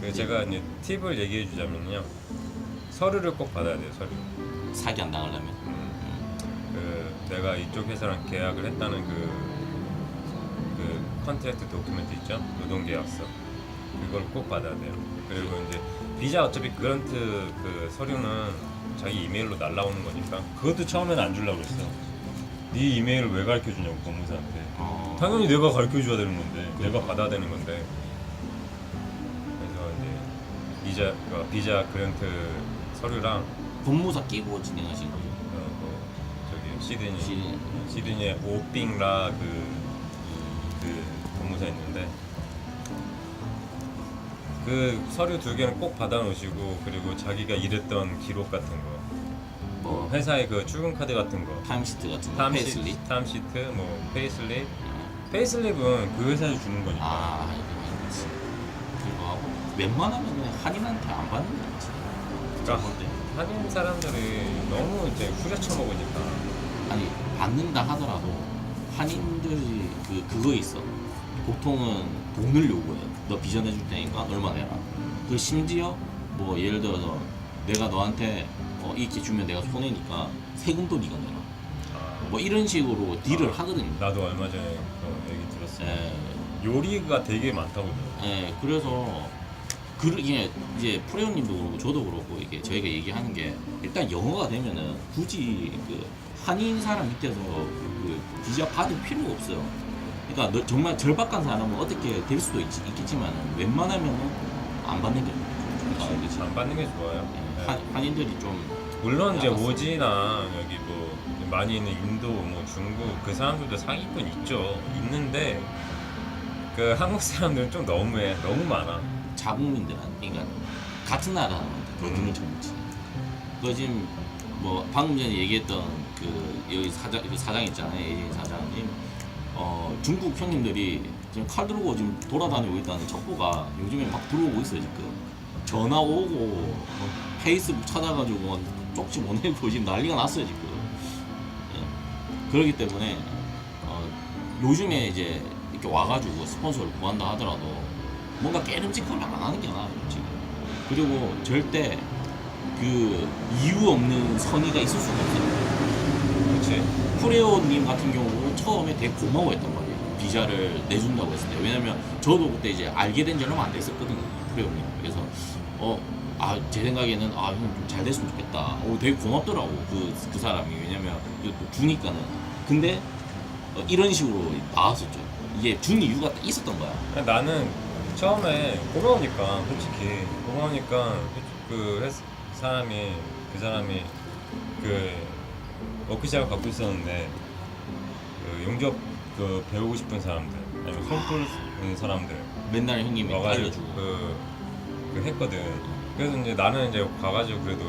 그 제가 이제 팁을 얘기해 주자면요. 서류를 꼭 받아야 돼요. 서류. 사기 안 당하려면 그 내가 이쪽 회사랑 계약을 했다는 그, 그 컨트랙트 도큐멘트 있죠? 노동계약서 그걸 꼭 받아야 돼요. 그리고 이제 비자 어차피 그런트 그 서류는 자기 이메일로 날라오는 거니까 그것도 처음에는 안 주려고 그랬어. 네 이메일을 왜 가르쳐 주냐고 법무사한테. 어, 당연히 내가 가르쳐 줘야 되는 건데 내가 받아야 되는 건데 그래서 이제 비자 그 비자 그랜트 서류랑 법무사 끼고 진행하신 거죠? 어, 뭐 저기 시드니 시드니. 시드니에 오빙라 그, 그 법무사 있는데 그 서류 두 개는 꼭 받아 놓으시고 그리고 자기가 일했던 기록 같은 거 뭐 회사의 그 출근 카드 같은 거 타임시트 같은 거, 탐시, 페이슬리? 탐시트 뭐 페이슬립 페이슬립은 그 회사에서 주는 거니까 아 이거 그렇지 그거 하고 웬만하면 그냥 한인한테 안 받는 게 낫지 그러니까 볼 때. 한인 사람들이 너무 이제 후려쳐 먹으니까 아니 받는다 하더라도 한인들이 그 그거 있어. 보통은 돈을 요구해. 너 비전 해 줄 테니까 얼마 내라. 그 심지어 뭐 예를 들어서 내가 너한테 어, 이렇게 주면 내가 손해니까 세금도 네가 내라. 아, 뭐 이런 식으로 딜을 하거든요. 나도 얼마 전에 그 얘기 들었어 예, 요리가 되게 많다고 들었어 예, 그래서 그 이게 이제 프레오님도 그렇고 저도 그렇고 이게 저희가 얘기하는 게 일단 영어가 되면은 굳이 그 한인 사람 밑에서 그 비자 받을 필요가 없어요. 그러니까 너- 정말 절박한 사람은 어떻게 될 수도 있, 있겠지만 웬만하면은 안 받는 게. 아, 그치, 안 받는 게 좋아요 예, 네. 한, 한인들이 좀 물론 이제 알았어. 오지나 여기 뭐 많이 있는 인도 뭐 중국 그 사람들도 사기꾼 있죠 있는데 그 한국 사람들은 좀 너무해 너무 많아 자국민들한테 그러니까 같은 나라 더 음. 등을 쳐먹지. 그 지금 뭐 방금 전에 얘기했던 그 여기 사장 그 사장 있잖아요 예진 사장님 어 중국 형님들이 지금 칼 들고 지금 돌아다니고 있다는 첩보가 요즘에 막 들어오고 있어요 지금 전화 오고 뭐 페이스북 찾아가지고 쪽지 보내고 지금 난리가 났어요 지금. 예. 그렇기 때문에 어 요즘에 이제 이렇게 와가지고 스폰서를 구한다 하더라도 뭔가 깨름직하면 안 하는 게 나아요 지금. 그리고 절대 그 이유 없는 선의가 있을 수가 없어요. 그렇지 프레오님 같은 경우는 처음에 되게 고마워했단 말이에요 비자를 내준다고 했을 때 왜냐면 저도 그때 이제 알게 된 지 얼마 안 됐었거든요. 프레오님 그래서 어 아 제 생각에는 아 형 좀 잘 됐으면 좋겠다. 오 되게 고맙더라고 그, 그 사람이. 왜냐면 이거 또 주니까는. 근데 어, 이런 식으로 나왔었죠. 이게 준 이유가 딱 있었던 거야. 나는 처음에 고마우니까 솔직히. 고마우니까 그 회사, 사람이 그 사람이 그 워크샵을 갖고 있었는데 그 용접 그 배우고 싶은 사람들 아니면 손풀 있는 사람들 맨날 형님이 와가지고 알려주고 그, 그 했거든. 그래서 이제 나는 이제 가가지고 그래도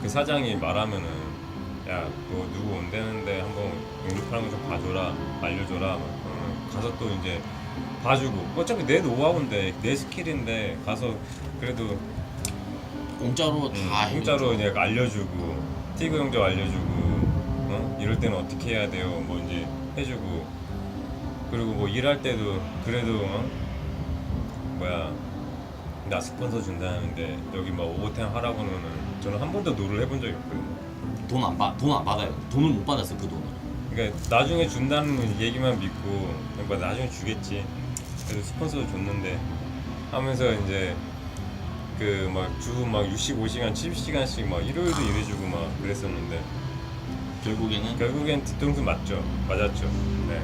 그 사장이 말하면은 야너 누구 온다는데 한번 용접하는 거 좀 봐줘라 알려줘라 막 그러면 가서 또 이제 봐주고 어차피 내 노하우인데 내 스킬인데 가서 그래도 공짜로 음, 다 공짜로. 이제 알려주고 티그 용접 알려주고 어? 이럴 때는 어떻게 해야 돼요 뭐 이제 해주고 그리고 뭐 일할 때도 그래도 어? 뭐야 나 스폰서 준다는데 여기 막 오버타임 하라고 하면은 저는 한 번도 노를 해본 적이 없거든요 돈 안 받, 돈 안 받아요. 돈을 못 받았어 그 돈을. 그러니까 나중에 준다는 얘기만 믿고 뭐 나중에 주겠지 그래서 스폰서 줬는데 하면서 이제 그 막 주 막 65시간 70시간씩 막 일요일도 일해주고 막 그랬었는데 결국에는 결국엔 뒤통수 맞죠. 맞았죠. 네.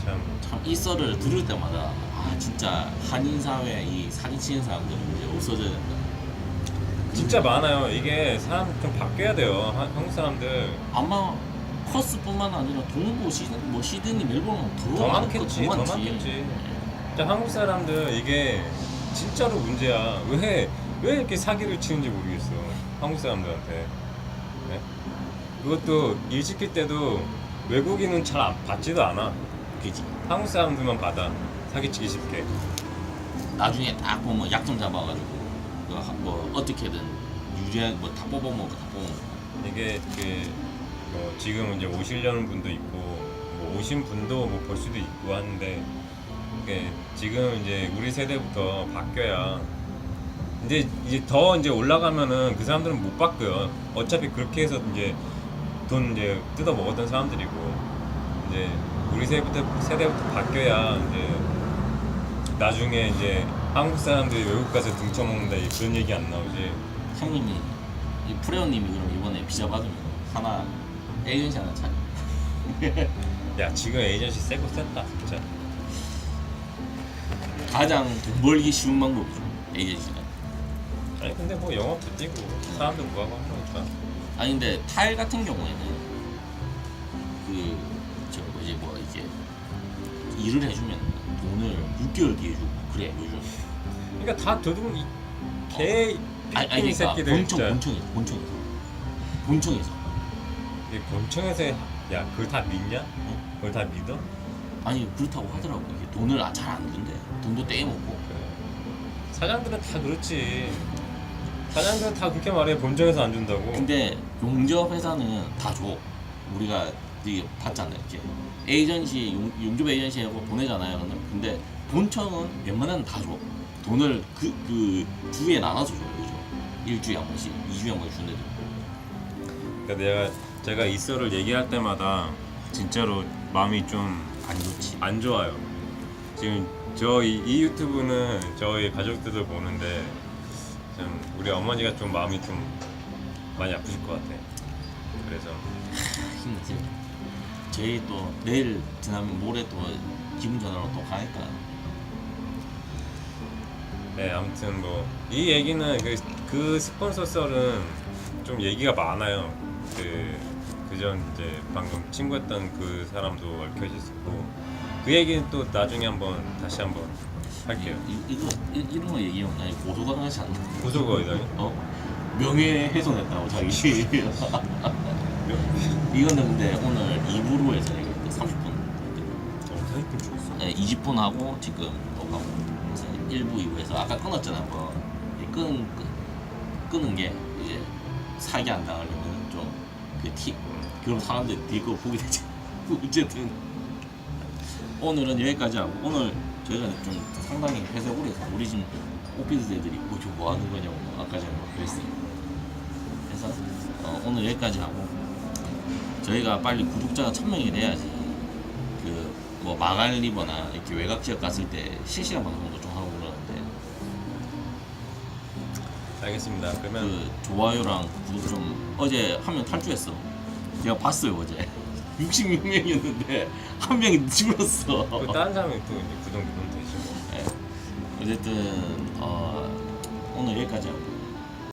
그래서 참. 참이 썰을 들을 때마다 아 진짜 한인 사회 이 사기치는 사람들은 이제 없어져야 된다. 진짜 많아요. 이게 사람 좀 바뀌어야 돼요. 한- 한국 사람들. 아마 퍼스뿐만 아니라 동부 시드 뭐 시드니 멜버른 더, 많겠지 더 많겠지. 진짜 한국 사람들 이게 진짜로 문제야. 왜 왜 이렇게 사기를 치는지 모르겠어. 한국 사람들한테 네? 그것도 일 시킬 때도 외국인은 잘 안- 받지도 않아 그지. 한국 사람들만 받아 사기치기 쉽게 나중에 딱 보면 약점 잡아가지고 그 하- 뭐 어떻게든 유죄 뭐다 뽑아먹고 다 뽑아먹고. 이게 그 뭐 지금 이제 오시려는 분도 있고 뭐 오신 분도 뭐 볼 수도 있고 하는데 이게 지금 이제 우리 세대부터 바뀌어야 이제 이제 더 이제 올라가면은 그 사람들은 못 바뀌어요. 어차피 그렇게 해서 이제 돈 이제 뜯어 먹었던 사람들이고 이제 우리 세대부터 세대부터 바뀌어야 이제 나중에 이제 한국 사람들이 외국 가서 등쳐먹는다 이- 그런 얘기 안 나오지. 형님이 이 프레오님이 그럼 이번에 비자 받으면 하나 에이전시 하나 차. 야 지금 에이전시 세고 셌다 진짜. 가장 돈 벌기 쉬운 방법이죠 에이전시가. 아니 근데 뭐 영업도 뛰고 사람도 구하고 하는 거니까. 아니 근데 타일 같은 경우에는 그 저 뭐지 뭐 이게 일을 해주면 돈을 6개월 뒤에 주고 그래 요즘. 그러니까 다 도둑 이- 개 아니, 아니 이 그러니까 새끼들 본청 진짜. 본청에서 본청에서 본청에서 이 본청에서 야 그걸 다 믿냐? 그걸 다 믿어? 아니 그렇다고 하더라고 이게 돈을 아, 잘안 준대 돈도 떼먹고 그래. 사장들은 다 그렇지. 사장들은 다 그렇게 말해 본청에서 안 준다고. 근데 용접 회사는 다 줘. 우리가 이게 봤잖아요. 이렇게 에이전시 용, 용접 에이전시하고 보내잖아요. 근데- 본청은 웬만하면 다 줘. 돈을 그, 그 주에 나눠서 줘요. 그죠? 일주에 한 번씩, 이주에 한 번씩 준대도. 그러니까 내가 제가 이 썰을 얘기할 때마다 진짜로 마음이 좀안안 좋지. 좋아요. 지금 저이 이 유튜브는 저희 가족들도 보는데 좀 우리 어머니가 좀 마음이 좀 많이 아프실 것 같아. 그래서 힘내세요. 저희 또 내일 지나면 모레 또 기분 전환으로 또 가니까. 네 아무튼 뭐 이 얘기는 그, 그 스폰서 썰은 좀 얘기가 많아요. 그 그전 이제 방금 친구했던 그 사람도 얽혀져 있었고 그 얘기는 또 나중에 한번 다시 한번 할게요. 이, 이거 이, 이런 거 얘기하면 나 고소가 나지 않나? 고소가 이다 어? 명예훼손했다고 자기 이거는 근데 오늘 2부로 해서 얘기했대 30분 어, 사기꾼 죽었어. 네, 20분 하고 지금 녹화하고 그래서 1부 2부에서 아까 끊었잖아 한번 이 끄는, 끄, 끄는 게 이제 사기 안 당하려면 좀그팁 그럼 사람들이 뒤에 거 보게 되지 어쨌든 오늘은 여기까지 하고 오늘 저희가 좀 상당히 회색으로 해서 우리 지금 오피스 애들이 뭐, 저뭐 하는 거냐고 아까 전에 막 그랬어요. 그래서 어, 오늘 여기까지 하고 저희가 빨리 구독자가 1000명이 돼야지 그 뭐 마갈리버나 이렇게 외곽 지역 갔을 때 실시간 방송도 좀 하고 그러는데. 알겠습니다. 그러면 그 좋아요랑 구독 좀 어제 한명 탈주했어. 제가 봤어요 어제 66명이었는데 한 명이 줄었어 또 다른 사람이 또 이제 구독 누르면 되지 뭐. 네. 어쨌든 어, 오늘 여기까지 하고